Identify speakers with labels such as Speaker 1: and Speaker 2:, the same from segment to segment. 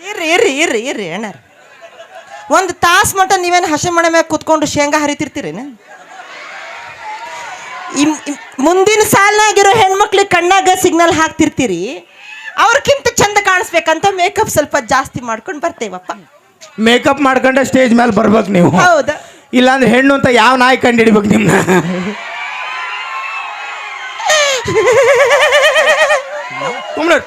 Speaker 1: ಇರ್ರಿ ಇರ್ರಿ ಇರ್ರಿ ಇರ್ರಿ ಅಣ್ಣಾರ ಒಂದು ತಾಸು ಮಟ್ಟ ನೀವೇನು ಹಸೆ ಮಣೆ ಮ್ಯಾಗ ಕುತ್ಕೊಂಡು ಶೇಂಗಾ ಹರಿತಿರ್ತೀರೇನು? ಇಮ್- ಇಮ್- ಮುಂದಿನ ಸಾಲಿನಾಗಿರೋ ಹೆಣ್ಮಕ್ಳಿಗೆ ಕಣ್ಣಾಗ ಸಿಗ್ನಲ್ ಹಾಕ್ತಿರ್ತೀರಿ. ಅವ್ರಕ್ಕಿಂತ ಚಂದ ಕಾಣಿಸ್ಬೇಕಂತ ಮೇಕಪ್ ಸ್ವಲ್ಪ ಜಾಸ್ತಿ ಮಾಡ್ಕೊಂಡು ಬರ್ತೇವಪ್ಪ.
Speaker 2: ಮೇಕಪ್ ಮಾಡ್ಕೊಂಡೆ ಸ್ಟೇಜ್ ಮೇಲೆ ಬರ್ಬೇಕು ನೀವು.
Speaker 1: ಹೌದು.
Speaker 2: ಇಲ್ಲಾಂದ್ರೆ ಹೆಣ್ಣು ಅಂತ ಯಾವ ನಾಯಿ ಕಂಡು ಹಿಡಿಬೇಕು ನಿಮ್ನ ಸುಮ್ಮನೆ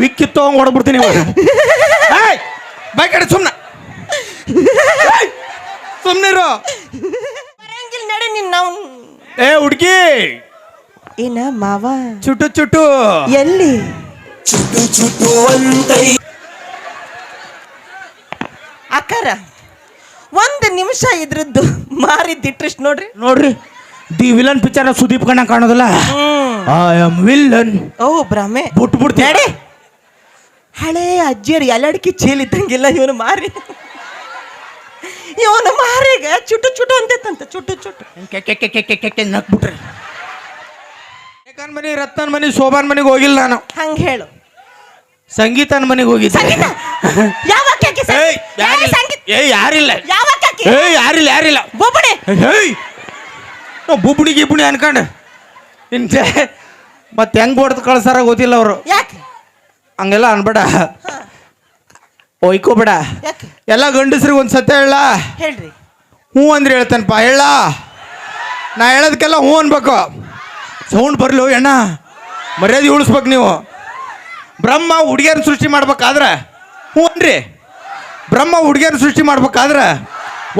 Speaker 2: ವಿಕ್ಕಿ ತಗೊಂಡ್ ಹೊಡ್ಬಿಡ್ತೀನಿ ಇವಾಗ. ಏಯ್! ಬೈ ಕಡೆ ಸುಮ್ಮನೆ ಸುಮ್ಮನಿರು
Speaker 1: ಬರಂಗಿಲ್ಲ ನಡಿ ನಿನ್ನ ನಾವು.
Speaker 2: ಏ ಹುಡ್ಗಿ.
Speaker 1: ಏನ ಮಾವ?
Speaker 2: ಚುಟು ಚುಟು.
Speaker 1: ಎಲ್ಲಿ? ಚುಟು ಅಕ್ಕಾರ ಒಂದು ನಿಮಿಷ ಇದ್ರದ್ದು ಮಾರಿದ್ದಿಟ್ರಿಷ್ಟು ನೋಡ್ರಿ.
Speaker 2: ನೋಡ್ರಿ ದಿ ವಿಲನ್ ಪಿಕ್ಚರ್ ಸುದೀಪ್ ಕಣ್ಣ ಕಾಣೋದಲ್ಲ? ಐ ಆಮ್ ವಿಲನ್
Speaker 1: ಓ ಭ್ರಮೆ.
Speaker 2: ಬಿಟ್ಬಿಡ್ತೀನಿ.
Speaker 1: ನಡಿ. ಹಳೇ ಅಜ್ಜಿಯರು ಎಲ್ಲಡಿಕೆ ಚೀಲಿದ್ದಂಗಿಲ್ಲ ಇವನು ಮಾರಿ. ಇವನು ಮಾರಿಗ ಚುಟು ಚುಟು ಅಂತೈತಂತೆ ಚುಟ್ಟು ಚುಟು.
Speaker 2: ನಕ್ಬಿಟ್ರಿ ಏಕನ್ ಮನಿ ರತ್ನನ್ ಮನಿ ಶೋಭಾನ್ ಮನೆಗೆ ಹೋಗಿಲ್ಲ ನಾನು.
Speaker 1: ಹಂಗ ಹೇಳು.
Speaker 2: ಸಂಗೀತನ ಮನೆಗೆ ಹೋಗಿದ್ದೆ.
Speaker 1: ಸಂಗೀತ? ಯಾವ ಸಂಗೀತ?
Speaker 2: ಏಯ್ ಯಾರಿಲ್ಲ.
Speaker 1: ಸಂಗೀತ?
Speaker 2: ಏಯ್ ಯಾರಿಲ್ಲ.
Speaker 1: ಯಾವ
Speaker 2: ಏಯ್ ಯಾರಿಲ್ಲ ಯಾರಿಲ್ಲ.
Speaker 1: ಬೊಬ್ಬಡೆ.
Speaker 2: ಏಯ್ ನಾವು ಬುಬ್ಣಿ ಗಿಬ್ಣಿ ಅನ್ಕಂಡು. ಇಂತೆ ಮತ್ತೆ ಹೆಂಗ್ ಹೊಡೆದು ಕಳ್ಸಾರ ಗೊತ್ತಿಲ್ಲ ಅವರು.
Speaker 1: ಯಾಕೆ?
Speaker 2: ಹಂಗೆಲ್ಲ ಅನ್ಬೇಡ. ಒಯ್ಕೋಬೇಡ.
Speaker 1: ಯಾಕೆ?
Speaker 2: ಎಲ್ಲ ಗಂಡಸ್ರಿಗೆ ಒಂದು ಸತ್ಯ ಹೇಳ.
Speaker 1: ಹೇಳ್ರಿ.
Speaker 2: ಹ್ಞೂ ಅಂದ್ರೆ ಹೇಳ್ತಾನಪ್ಪ ಹೇಳ. ನಾ ಹೇಳೋದಕ್ಕೆಲ್ಲ ಹ್ಞೂ ಅನ್ಬೇಕು. ಸೌಂಡ್ ಬರಲು ಅಣ್ಣ ಮರ್ಯಾದೆ ಉಳಿಸ್ಬೇಕು ನೀವು. ಬ್ರಹ್ಮ ಹುಡುಗಿಯರ ಸೃಷ್ಟಿ ಮಾಡ್ಬೇಕಾದ್ರೆ ಹ್ಞೂ ಅನ್ರಿ. ಬ್ರಹ್ಮ ಹುಡುಗಿಯರ ಸೃಷ್ಟಿ ಮಾಡ್ಬೇಕಾದ್ರೆ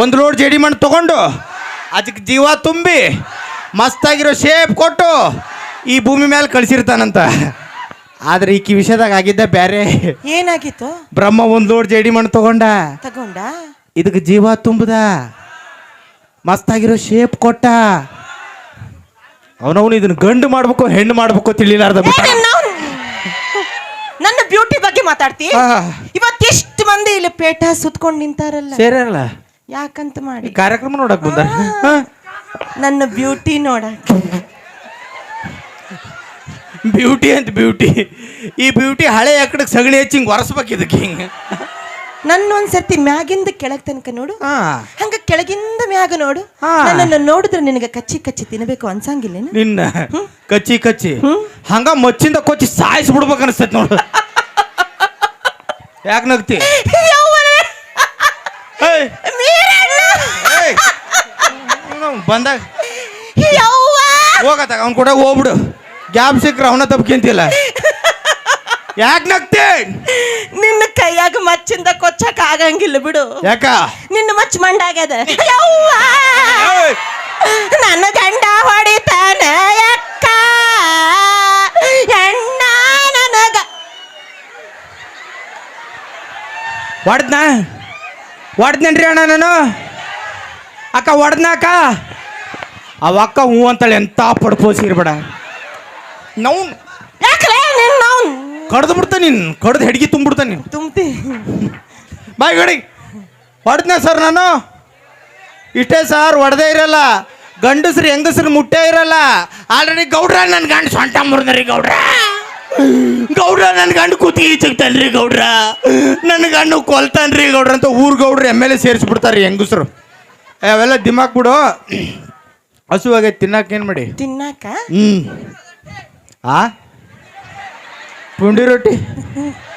Speaker 2: ಒಂದು ಲೋಡ್ ಜೇಡಿ ಮಣ್ಣು ತೊಗೊಂಡು ಅದಕ್ಕೆ ಜೀವ ತುಂಬಿ ಮಸ್ತಾಗಿರೋ ಶೇಪ್ ಕೊಟ್ಟು ಈ ಭೂಮಿ ಮೇಲೆ ಕಳಿಸಿರ್ತಾನಂತ. ಆದ್ರೆ ಈಕಿ ವಿಷಯದಾಗ ಆಗಿದ್ದ ಬೇರೆ
Speaker 1: ಏನಾಗಿತ್ತು?
Speaker 2: ಬ್ರಹ್ಮ ಒಂದು ಲೋಡ್ ಜೇಡಿ ಮಣ್ಣು ತಗೊಂಡ.
Speaker 1: ತಗೊಂಡ?
Speaker 2: ಇದಕ್ಕೆ ಜೀವ ತುಂಬದ. ಮಸ್ತಾಗಿರೋ ಶೇಪ್ ಕೊಟ್ಟ. ಅವನವನು ಇದನ್ನ ಗಂಡು ಮಾಡ್ಬೇಕು ಹೆಣ್ಣು ಮಾಡ್ಬೇಕು ತಿಳಿಲಾರ್ದ
Speaker 1: ಏ, ನನ್ನ ಬ್ಯೂಟಿ ಬಗ್ಗೆ ಮಾತಾಡ್ತಿ?
Speaker 2: ಆ.
Speaker 1: ಇವತ್ತೆಷ್ಟು ಮಂದಿ ಇಲ್ಲಿ ಪೇಟ ಸುತ್ಕೊಂಡು ನಿಂತಾರಲ್ಲ.
Speaker 2: ಸೇರಲ್ಲ
Speaker 1: ಯಾಕಂತ
Speaker 2: ಈ
Speaker 1: ಮಾಡಿ?
Speaker 2: ಕಾರ್ಯಕ್ರಮ ನೋಡಕ್ ಬಂದ
Speaker 1: ನನ್ನ ಬ್ಯೂಟಿ ನೋಡಕ್.
Speaker 2: ಬ್ಯೂಟಿ ಅಂತ ಬ್ಯೂಟಿ. ಈ ಬ್ಯೂಟಿ ಹಳೆ ಎಕಡೆ ಸಗಣಿ ಹೆಚ್ಚಿ ಹಿಂಗೆ ಒರೆಸ್ಬೇಕು ಇದಕ್ಕೆ ಹಿಂಗೆ.
Speaker 1: ನನ್ನ ಒಂದ್ಸರ್ತಿ ಮ್ಯಾಗಿಂದ ಕೆಳಗ್ ತನಕ ನೋಡು.
Speaker 2: ಹಾ.
Speaker 1: ಹಂಗ ಕೆಳಗಿಂದ ಮ್ಯಾಗ ನೋಡು.
Speaker 2: ಹಾ.
Speaker 1: ನನ್ನನ್ನು ನೋಡಿದ್ರೆ ನಿನಗೆ ಕಚ್ಚಿ ಕಚ್ಚಿ ತಿನ್ನಬೇಕು ಅನ್ಸಂಗಿಲ್ಲ
Speaker 2: ನಿನ್ನ ಕಚ್ಚಿ ಕಚ್ಚಿ. ಹಂಗ ಮಚ್ಚಿಂದ ಕೊಚ್ಚಿ ಸಾಯಿಸ್ಬಿಡ್ಬೇಕು ಅನಿಸ್ತೈತಿ ನೋಡು. ಯಾಕೆ ನಗ್ತಿ? ಏಯ್, ಏಯ್. ಅವ್ನು ಬಂದಾಗ ಹೋಗತ್ತಾಗ ಅವ್ನ ಕೂಡ ಹೋಗ್ಬಿಡು. ಗ್ಯಾಪ್ ಸಿಕ್ಕ್ರ ಅವನ ತಪ್ಕಿಂತಿಲ್ಲ ಯಾಕೆ ನಗ್ತಿ?
Speaker 1: ನಿನ್ನ ಕೈಯಾಗ ಮಚ್ಚಿಂದ ಕೊಚ್ಚಕ್ ಆಗಂಗಿಲ್ಲ ಬಿಡು.
Speaker 2: ಯಾಕ?
Speaker 1: ನಿನ್ನ ಮಚ್ಚ ಮಂಡಾಗ್ಯದ ಯವ್ವ! ನನ್ನ ಗಂಡ ಹೊಡಿತಾನ ಯಕ್ಕ ಎಣ್ಣ ನನಗ.
Speaker 2: ಹೊಡ್ದ್ನ ಹೊಡ್ದ್ನೇನ್ರಿ ಅಣ್ಣ ನಾನು? ಅಕ್ಕ ಹೊಡ್ದ್ನ ಅಕ್ಕ? ಅವ ಅಕ್ಕ ಹ್ಞೂ ಅಂತಾಳೆ ಎಂತ ಪಡ್ಪೋಸಿ
Speaker 1: ಯಾಕಲೇ ನಿನ್ನ
Speaker 2: ಕಡ್ದು ಬಿಡ್ತ ನೀನ್ ಕಡ್ದು ಹೆಡ್ಗಿ ತುಂಬಿಡ್ತಾನೆ ನೀನು.
Speaker 1: ತುಂಬ್ತಿ.
Speaker 2: ಬಾಯ್ ಗಡಿ. ಹೊಡೆದ್ನ ಸರ್ ನಾನು. ಇಷ್ಟೇ ಸರ್ ಹೊಡೆದೇ ಇರಲ್ಲ. ಗಂಡಸ್ರು ಹೆಂಗಸ್ರು ಮುಟ್ಟೇ ಇರಲ್ಲ. ಆಲ್ರೆಡಿ ಗೌಡ್ರ ನನ್ನ ಗಂಡ ಸೊಂಟ ಮುರಿದ್ರಿ ಗೌಡ್ರ. ಗೌಡ್ರ ನನ್ನ ಗಂಡ ಕೂತಿ ಈಚಕ್ತಾನ್ರಿ ಗೌಡ್ರ. ನನ್ನ ಗಂಡು ಕೊಲ್ತಾನ್ರಿ ಗೌಡ್ರ ಅಂತ ಊರ್ ಗೌಡ್ರು ಎಂ ಎಲ್ ಎ ಸೇರಿಸ್ಬಿಡ್ತಾರೆ ಹೆಂಗಸ್ರು. ಅವೆಲ್ಲ ದಿಮಾಕ್ ಬಿಡು. ಹಸುವಾಗೈತೆ ತಿನ್ನಕ್ಕೆ ಏನು ಮಾಡಿ?
Speaker 1: ತಿನ್ನಾಕ?
Speaker 2: ಹ್ಮ್. ಆ? ಪುಂಡಿ ರೊಟ್ಟಿ?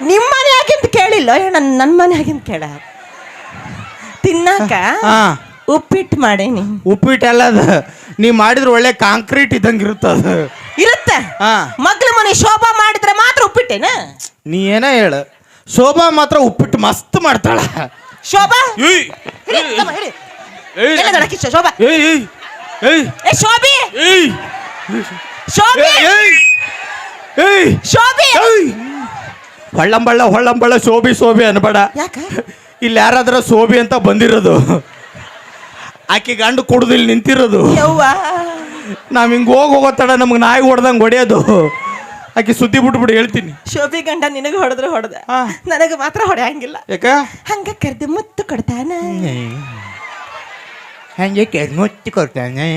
Speaker 1: ನಿಮ್ಮ ಮನೆ ಆಗಿಂತ ಕೇಳಿಲ್ಲ. ನನ್ನ ನನ್ನ ಮನೆ ಆಗಿಂತ ಕೇಳ. ತಿನ್ನಾಕ
Speaker 2: ಹಾ.
Speaker 1: ಉಪ್ಪಿಟ್ಟು ಮಾಡೇನಿ.
Speaker 2: ಉಪ್ಪಿಟ್ಟು ಅಲ್ಲ ಅದು ನೀ ಮಾಡಿದ್ರೆ ಒಳ್ಳೆ ಕಾಂಕ್ರೀಟ್ ಇದ್ದಂಗೆ ಇರುತ್ತೆ ಅದು.
Speaker 1: ಇರುತ್ತೆ?
Speaker 2: ಹಾ.
Speaker 1: ಮಗ್ಳ ಮನೆ ಶೋಭಾ ಮಾಡಿದ್ರೆ ಮಾತ್ರ ಉಪ್ಪಿಟ್ಟೇನ?
Speaker 2: ನೀ ಏನ ಹೇಳು? ಶೋಭಾ ಮಾತ್ರ ಉಪ್ಪಿಟ್ಟು ಮಸ್ತ್ ಮಾಡ್ತಾಳ.
Speaker 1: ಶೋಭಾ?
Speaker 2: ಏಯ್,
Speaker 1: ಹಿಡಿ, ತಮ್ಮ ಹಿಡಿ.
Speaker 2: ಏಯ್,
Speaker 1: ಎಲ್ಲ ಗಡಕಿ ಶೋಭಾ.
Speaker 2: ಏಯ್, ಏಯ್, ಏಯ್,
Speaker 1: ಏ ಶೋಭಿ!
Speaker 2: ಏಯ್,
Speaker 1: ಶೋಭಿ!
Speaker 2: ಏಯ್, ಏಯ್,
Speaker 1: ಶೋಭಿ!
Speaker 2: ಏಯ್. ಹೊಳ್ಳಂಬಳ್ಳ ಹೊಳ್ಳಂಬಳ್ಳ ಶೋಭಿ ಶೋಭಿ ಅನ್ಬೇಡ.
Speaker 1: ಯಾಕ?
Speaker 2: ಇಲ್ಲಿ ಯಾರಾದ್ರ ಶೋಭಿ ಅಂತ ಬಂದಿರೋದು. ಆಕೆ ಗಂಡು ಕುಡ್ದು ಇಲ್ಲಿ ನಿಂತಿರೋದು.
Speaker 1: ಯವ್ವ!
Speaker 2: ನಾವ್ ಹಿಂಗ್ ಹೋಗ್ ಹೋಗೋತಡ ನಮ್ಗೆ ನಾಯಿ ಹೊಡ್ದಂಗೆ ಹೊಡೆಯೋದು. ಆಕೆ ಸುದ್ದಿ ಬಿಟ್ಬಿಟ್ಟು ಹೇಳ್ತೀನಿ.
Speaker 1: ಶೋಭಿ ಗಂಡ ನಿನಗೆ ಹೊಡೆದ್ರೆ ಹೊಡೆದ. ನನಗೆ ಮಾತ್ರ ಹೊಡೆಯಂಗಿಲ್ಲ.
Speaker 2: ಯಾಕ?
Speaker 1: ಹಂಗ ಕರೆದು ಮುತ್ತು ಕೊಡ್ತಾನ.
Speaker 2: ಹಂಗೆ ಮುಚ್ಚಿ ಕೊಡ್ತಾನೆ.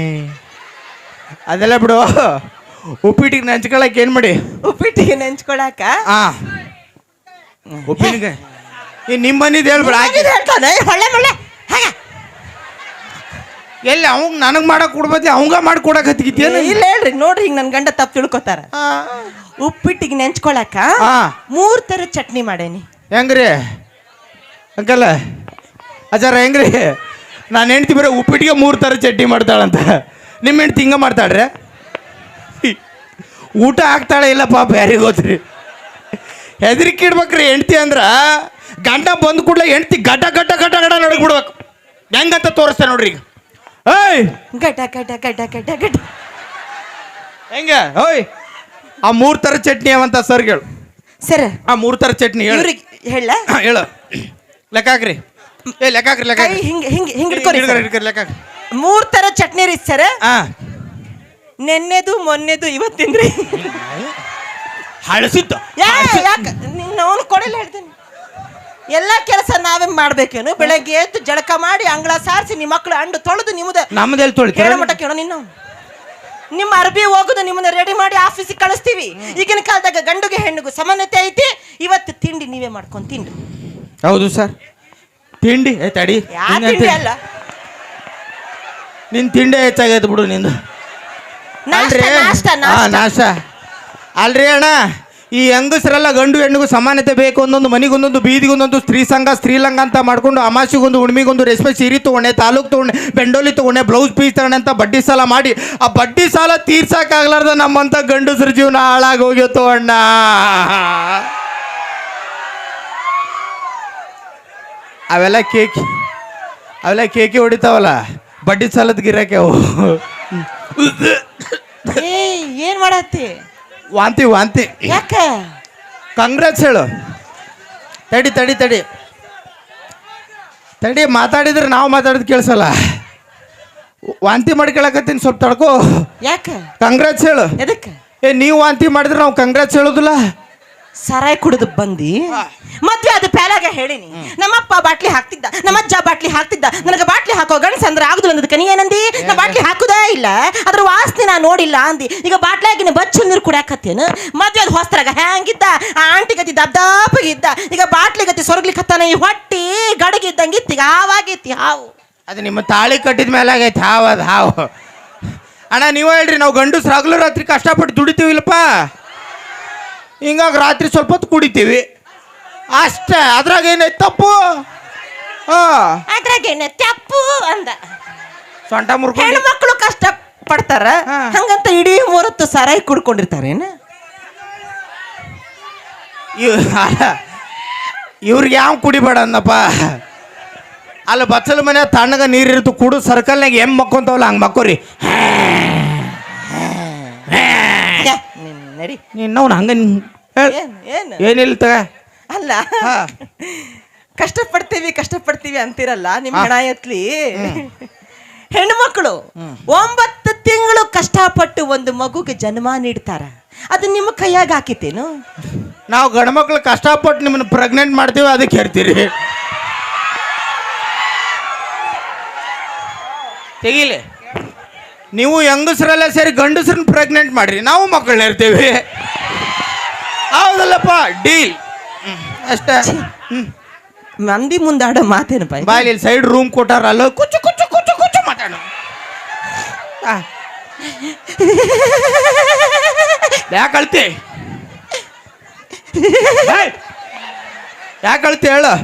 Speaker 2: ಅದೆಲ್ಲ ಬಿಡು. ಉಪ್ಪಿಟ್ಟಿಗೆ ನೆಂಚ್ಕೊಳಕ್ ಏನ್ ಮಾಡಿ?
Speaker 1: ಉಪ್ಪಿಟ್ಟಿಗೆ ನೆಂಚ್ಕೊಳಕ?
Speaker 2: ಹಾ ಉಪ್ಪಿನಕಾಯಿ ಈ ಹೇಳ್ಬಿಡ ಹೇಳ್ಬೇಡ ಆಕಿ
Speaker 1: ಹಾಗಿದ್ ಹೇಳ್ತಾನೆ. ಹೊಳ್ಳೆ ಮುಳ್ಳೆ ಹಾಗ.
Speaker 2: ಎಲ್ಲಿ ಅವಂಗ ನನಗ್ ಮಾಡಕ್ ಕೊಡ್ಬೋದಿ ಅವಂಗ ಮಾಡಿ ಕೊಡಕ್ ಹತ್ತಿಗಿತ್ತೇನು
Speaker 1: ಇಲ್ಲ ಹೇಳ್ರಿ. ನೋಡ್ರಿ ಹಿಂಗ್ ನನ್ ಗಂಡ ತಪ್ಪು ತಿಳ್ಕೊತಾರ. ಉಪ್ಪಿಟ್ಟಿಗೆ ನೆಂಚ್ಕೊಳಕ
Speaker 2: ಹಾ.
Speaker 1: ಮೂರ್ ತರ ಚಟ್ನಿ ಮಾಡೇನಿ.
Speaker 2: ಹೆಂಗ್ರಿ? ಅಂಕಲ್ ಅಚಾರ ಹೆಂಗ್ರಿ? ನಾನು ಹೆಂಡ್ತಿ ಬರೀ ಉಪ್ಪಿಟ್ಟಿಗೆ ಮೂರು ಥರ ಚಟ್ನಿ ಮಾಡ್ತಾಳಂತ. ನಿಮ್ಮ ಹೆಂಡ್ತಿ ಹಿಂಗೆ ಮಾಡ್ತಾಳ್ರೆ? ಊಟ ಆಗ್ತಾಳೆ ಇಲ್ಲ ಪಾಪ ಯಾರಿಗೆ ಗೊತ್ತ್ರಿ ಹೆದರಿಕೆ ಇಡ್ಬೇಕ್ರಿ ಹೆಂಡ್ತಿ ಅಂದ್ರೆ ಗಂಡ ಬಂದ ಕೂಡಲೇ ಹೆಂಡ್ತಿ ಘಟ ಘಟ ಘಟ ಘಟ ನಡಗ್ಬಿಡ್ಬೇಕು ಹೆಂಗಂತ ತೋರಿಸ್ತಾ ನೋಡ್ರಿ ಈಗ. ಏಯ್! ಹೆಂಗೆ? ಓಯ್! ಆ ಮೂರು ಥರ ಚಟ್ನಿ ಅವಂತ ಸರ್ ಹೇಳು.
Speaker 1: ಸರ್
Speaker 2: ಆ ಮೂರು ಥರ ಚಟ್ನಿ ಹೇಳು.
Speaker 1: ಇವ್ರಿಗೆ ಹೇಳ.
Speaker 2: ಹೇಳು. ಲೆಕ್ಕ ಹಾಕ್ರಿ. ಏ ಲೆಕ್ಕ ಹಾಕ್ರಿ ಲೆಕ್ಕ ಹಾಕ್ರಿ.
Speaker 1: ಹಿಂಗೆ ಹಿಂಗ್ ಹಿಂಗ್ ಹಿಡ್ಕೊರಿ
Speaker 2: ಹಿಡ್ಕೊರಿ, ಹಿಡ್ಕೊರಿ, ಲೆಕ್ಕ ಹಾಕ್ರಿ.
Speaker 1: ಮೂರ್ ತರ ಚಟ್ನಿ ರೀ ಸರ್.
Speaker 2: ಹಾ.
Speaker 1: ನೆನ್ನೆದು ಮೊನ್ನೆದು ಇವತ್ತಿಂದ್ರಿ.
Speaker 2: ಹಳಸಿತ್ತು
Speaker 1: ಯಾಕ? ಅವನು ಕೊಡಲ್ಲ ಹೇಳ್ತೀನಿ. ಎಲ್ಲ ಕೆಲಸ ನಾವೇ ಮಾಡ್ಬೇಕೇನು? ಬೆಳಗ್ಗೆ ಎದ್ದು ಜಳಕ ಮಾಡಿ ಅಂಗಳ ಸಾರಿಸಿ ನಿಮ್ಮ ಮಕ್ಕಳು ಅಂಡು ತೊಳೆದು ನಿಮ್ಮದ
Speaker 2: ನಮ್ಮದೆಲ್ಲಿ ತೊಳಿ
Speaker 1: ಕೇಳ ಮಟ್ಟ ಕೇಳೋ ನಿನ್ನ ನಿಮ್ಮ ಅರ್ಬಿ ಹೋಗುದು ನಿಮ್ಮನ್ನ ರೆಡಿ ಮಾಡಿ ಆಫೀಸಿಗೆ ಕಳಿಸ್ತೀವಿ. ಈಗಿನ ಕಾಲದಾಗ ಗಂಡುಗೆ ಹೆಣ್ಣಿಗೂ ಸಮಾನತೆ ಐತಿ. ಇವತ್ತು ತಿಂಡಿ ನೀವೇ ಮಾಡ್ಕೊಂಡು ತಿಂಡಿ
Speaker 2: ಹೌದು ಸರ್. ತಿಂಡಿ ಏ ತಡಿ.
Speaker 1: ಯಾ ತಿಂಡಿ ಅಲ್ಲ.
Speaker 2: ನಿನ್ ತಿಂಡಿ ಹೆಚ್ಚಾಗೈತೆ ಬಿಡು ನಿಂದು.
Speaker 1: ನಾಷ್ಟ ನಾಷ್ಟ
Speaker 2: ನಾಶ ಅಲ್ರಿ ಅಣ್ಣ ಈ ಹೆಂಗಸರೆಲ್ಲ ಗಂಡು ಹೆಣ್ಣಿಗೂ ಸಮಾನತೆ ಬೇಕು ಒಂದೊಂದು ಮನೆಗೊಂದೊಂದು ಬೀದಿಗೊಂದೊಂದು ಸ್ತ್ರೀ ಸಂಘ ಸ್ತ್ರೀಲಂಗ ಅಂತ ಮಾಡ್ಕೊಂಡು ಅಮಾಸಿಗೊಂದು ಹುಣ್ಮಿಗೊಂದು ರೇಷ್ಮೆ ಸೀರೆ ತೊಗೊಂಡೆ ತಾಲೂಕು ತೊಗೊಂಡೆ ಬೆಂಡೋಲಿ ತೊಗೊಂಡೆ ಬ್ಲೌಸ್ ಪೀಸ್ ತಗೊಂಡೆ ಅಂತ ಬಡ್ಡಿ ಸಾಲ ಮಾಡಿ. ಆ ಬಡ್ಡಿ ಸಾಲ ತೀರ್ಸಕ್ಕಾಗ್ಲಾರ್ದ ನಮ್ಮಂತ ಗಂಡಸ್ರ ಜೀವನ ಹಾಳಾಗಿ ಹೋಗಿತ್ತು ಅಣ್ಣ. ಅವೆಲ್ಲ ಕೇಕಿ ಅವೆಲ್ಲ ಕೇಕಿ ಹೊಡಿತಾವಲ್ಲ ಬಡ್ಡಿ ಸಾಲದ ಗಿರಾಕಿ ಅವು
Speaker 1: ಏ ಏನ್ ಮಾಡತ್ತಿ?
Speaker 2: ವಾಂತಿ ವಾಂತಿ.
Speaker 1: ಯಾಕ?
Speaker 2: ಕಾಂಗ್ರೆಸ್ ಹೇಳು. ತಡಿ ತಡಿ ತಡಿ. ತಡಿ ಮಾತಾಡಿದ್ರೆ ನಾವು ಮಾತಾಡೋದು ಕೇಳಿಸಲ್ಲ. ವಾಂತಿ ಮಾಡ್ಕೊಳಕತ್ತೀನಿ ಸ್ವಲ್ಪ ತಡ್ಕೋ.
Speaker 1: ಯಾಕೆ?
Speaker 2: ಕಾಂಗ್ರೆಸ್ ಹೇಳು.
Speaker 1: ಎದಕ್ಕ
Speaker 2: ಏ ನೀವು ವಾಂತಿ ಮಾಡಿದ್ರೆ ನಾವು ಕಾಂಗ್ರೆಸ್ ಹೇಳೋದಿಲ್ಲ.
Speaker 1: ಸರಾಯ್ ಕುಡಿದು ಬಂದಿ. ಮದ್ವೆ ಅದು ಪ್ಯಾಲಾಗ ಹೇಳಿನಿ. ನಮ್ಮಪ್ಪ ಬಾಟ್ಲಿ ಹಾಕ್ತಿದ್ದ ನಮ್ಮಜ್ಜ ಬಾಟ್ಲಿ ಹಾಕ್ತಿದ್ದ. ನನಗೆ ಬಾಟ್ಲಿ ಹಾಕೋ ಗಂಡ್ಸ ಅಂದ್ರೆ ಆಗುದಿಲ್ಲ ಅಂದದಕ್ಕೆ ನೀ ಏನಂದಿ? ನಾ ಬಾಟ್ಲಿ ಹಾಕುದೇ ಇಲ್ಲ. ಅದ್ರ ವಾಸನೆ ನಾ ನೋಡಿಲ್ಲ ಅಂದಿ. ಈಗ ಬಾಟ್ಲಾಗಿನ ಬಚ್ಚು ನೀರು ಕುಡಿಯಾಕತ್ತೇನು? ಮದ್ವೆ ಅದು ಹೊಸ್ತರಾಗ ಹ್ಯಾಂಗಿದ್ದ? ಆ ಆಂಟಿ ಗತಿ ದದ್ದಾಪಗಿದ್ದ ಈಗ ಬಾಟ್ಲಿ ಗತಿ ಸೊರಗ್ಲಿಕ್ಕತ್ತಾನ ಈ ಹೊಟ್ಟಿ ಗಡಗಿದ್ದಂಗಿತ್ತು ಈಗ ಹಾವಾಗಿತ್ತು ಹಾವು.
Speaker 2: ಅದು ನಿಮ್ಮ ತಾಳಿ ಕಟ್ಟಿದ ಮೇಲೆ ಆಗೈತೆ ಹಾವು ಅದು ಹಾವು. ಅಣ್ಣ ನೀವು ಹೇಳ್ರಿ ನಾವು ಗಂಡಸ್ರು ಹಗಲು ರಾತ್ರಿ ಕಷ್ಟಪಟ್ಟು ದುಡಿತೀವಿಲ್ಲಪ್ಪ. ಹಿಂಗಾಗಿ ರಾತ್ರಿ ಸ್ವಲ್ಪ ಹೊತ್ತು ಕುಡಿತೀವಿ. ಅಷ್ಟೇ ಅದ್ರಾಗ ಏನೈತೆ ತಪ್ಪು? ಹಾಂ.
Speaker 1: ಅದ್ರಾಗೇನ ತಪ್ಪು ಅಂದ.
Speaker 2: ಸೊಂಟ ಮುರ್ಕೊಂಡು.
Speaker 1: ಮಕ್ಕಳು ಕಷ್ಟ ಪಡ್ತಾರ
Speaker 2: ಹಾ.
Speaker 1: ಹಂಗಂತ ಇಡೀ ಮೂರತ್ತು ಸರಾಯಿ ಕುಡ್ಕೊಂಡಿರ್ತಾರೇನ?
Speaker 2: ಇವ್ ಅಲ್ಲ ಇವ್ರಿಗೆ ಯಾವ ಕುಡಿಬೇಡ ಅಂದಪ್ಪ ಅಲ್ಲಿ ಬಚ್ಚಲ ಮನೆ ತಣ್ಣಗ ನೀರಿರ್ತು ಕುಡು ಸರ್ಕಲ್ನಾಗ ಹೆಂಗೆ ಮಕ್ಕೊಂತವಲ್ಲ ಹಂಗೆ ಮಕ್ಕೋರಿ.
Speaker 1: ನಡಿ.
Speaker 2: ನಿನ್ನವ್ನು ಹಂಗ
Speaker 1: ಏನು ಏನ್?
Speaker 2: ಏನಿಲ್ಲ ತಗ?
Speaker 1: ಅಲ್ಲ. ಕಷ್ಟಪಡ್ತೀವಿ ಕಷ್ಟಪಡ್ತೀವಿ ಅಂತಿರಲ್ಲ ನಿಮ್
Speaker 2: ಹಾ.
Speaker 1: ಹಣ ಎತ್ಲಿ ಹೆಣ್ಮಕ್ಳು ಒಂಬತ್ತು ತಿಂಗಳು ಕಷ್ಟಪಟ್ಟು ಒಂದು ಮಗುಗೆ ಜನ್ಮ ನೀಡ್ತಾರ. ಅದು ನಿಮ್ಮ ಕೈಯಾಗ ಹಾಕಿತೇನು
Speaker 2: ನಾವು ಗಂಡ್ಮಕ್ಳು ಕಷ್ಟಪಟ್ಟು ನಿಮ್ಮನ್ನ ಪ್ರೆಗ್ನೆಂಟ್ ಮಾಡ್ತೀವಿ ಅದಕ್ಕೆ ಹೇಳ್ತೀರಿ. ತೆಗೀಲಿ. ನೀವು ಹೆಂಗಸ್ರೆಲ್ಲ ಸೇರಿ ಗಂಡಸ್ರನ್ನ ಪ್ರೆಗ್ನೆಂಟ್ ಮಾಡ್ರಿ ನಾವು ಮಕ್ಕಳನ್ನ ಇರ್ತೀವಿ. ಹೌದಲ್ಲಪ್ಪ? ಡೀಲ್ ಅಷ್ಟೇ.
Speaker 1: ಮಂದಿ ಮುಂದಾಡೋ ಮಾತೇನಪ್ಪ?
Speaker 2: ಬಾಯಲ್ಲಿ ಸೈಡ್ ರೂಮ್ ಕೊಟ್ಟಾರ ಅಲ್ಲ ಕುಚ್ಚು ಕುಚ್ಚು ಕುಚ್ಚು ಕುಚ್ಚು ಮಾತಾಡ. ಯಾಕೆ ಅಳ್ತಿ? ಯಾಕೆ ಅಳ್ತಿ ಹೇಳು?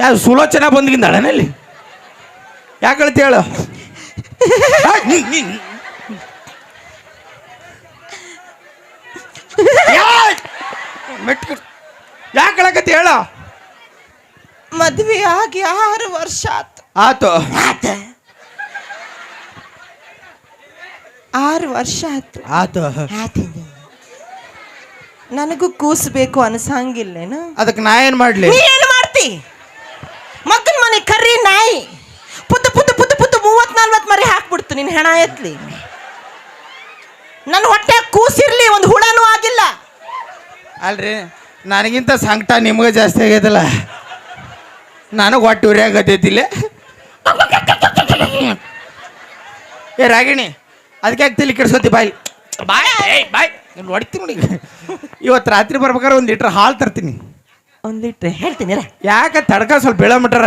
Speaker 2: ಯಾ ಸುಲೋಚನ ಬಂದ್ಗಿಂದಾಳನಲ್ಲಿ ಯಾಕೆ ಹೇಳು? ಮೆಟ್ಟ ಯಾಕೆ ಹೇಳಕತ್ತಿ ಹೇಳು?
Speaker 1: ಮದ್ವೆ ಆಗಿ ಆರು ವರ್ಷ ಆತು.
Speaker 2: ಆತು.
Speaker 1: ಆತ. ಆರು ವರ್ಷ ಆತು.
Speaker 2: ಆತು.
Speaker 1: ಆತಿದ್ದು ನನಗೂ ಕೂಸ್ಬೇಕು ಅನ್ಸಂಗಿಲ್ಲೇನು?
Speaker 2: ಅದಕ್ಕೆ ನಾ ಏನು ಮಾಡಲಿ?
Speaker 1: ಏನು ಮಾಡ್ತಿ? ಮಕ್ಕಳ ಮನೆ ಕರ್ರಿ ನಾಯಿ. ಪುತ್ತು ಪುತ್ತು ಪುತ್ತು ಪುತ್ತು ಮೂವತ್ತು ನಲ್ವತ್ತು ಮರಿ ಹಾಕ್ಬಿಡ್ತು ನೀನು ಹೆಣ ಎತ್ಲಿ. ನನ್ನ ಹೊಟ್ಟೆ ಕೂಸಿರ್ಲಿ ಒಂದು ಹುಳನೂ ಆಗಿಲ್ಲ.
Speaker 2: ಅಲ್ರಿ ನನಗಿಂತ ಸಂಕಟ ನಿಮಗೆ ಜಾಸ್ತಿ ಆಗೈತಲ್ಲ. ನನಗೆ ಹೊಟ್ಟೆ ಉರಿಯಾಗತ್ತೈತಿಲ್ಲ ಏ ರಾಗಿಣಿ ಅದಕ್ಕೆ ಆಗ್ತಿಲ್ಲ ತಲೆ ಕೆಡ್ಸೋತಿ ಬಾಯ್? ಬಾಯ್ ಏಯ್ ಬಾಯ್. ನೀನು ಹೊಡಿತೀನಿ ನೋಡಿ. ಇವತ್ತು ರಾತ್ರಿ ಬರ್ಬೇಕಾದ್ರೆ ಒಂದು ಲೀಟ್ರ್ ಹಾಲು ತರ್ತೀನಿ.
Speaker 1: ಒಂದ್ ಲೀಟ್ರ್. ಹೇಳ್ತೀನಿ ಯಾಕ
Speaker 2: ಯಾಕೆ ತಡ್ಕ ಸ್ವಲ್ಪ ಬೆಳ ಮಟ್ರ?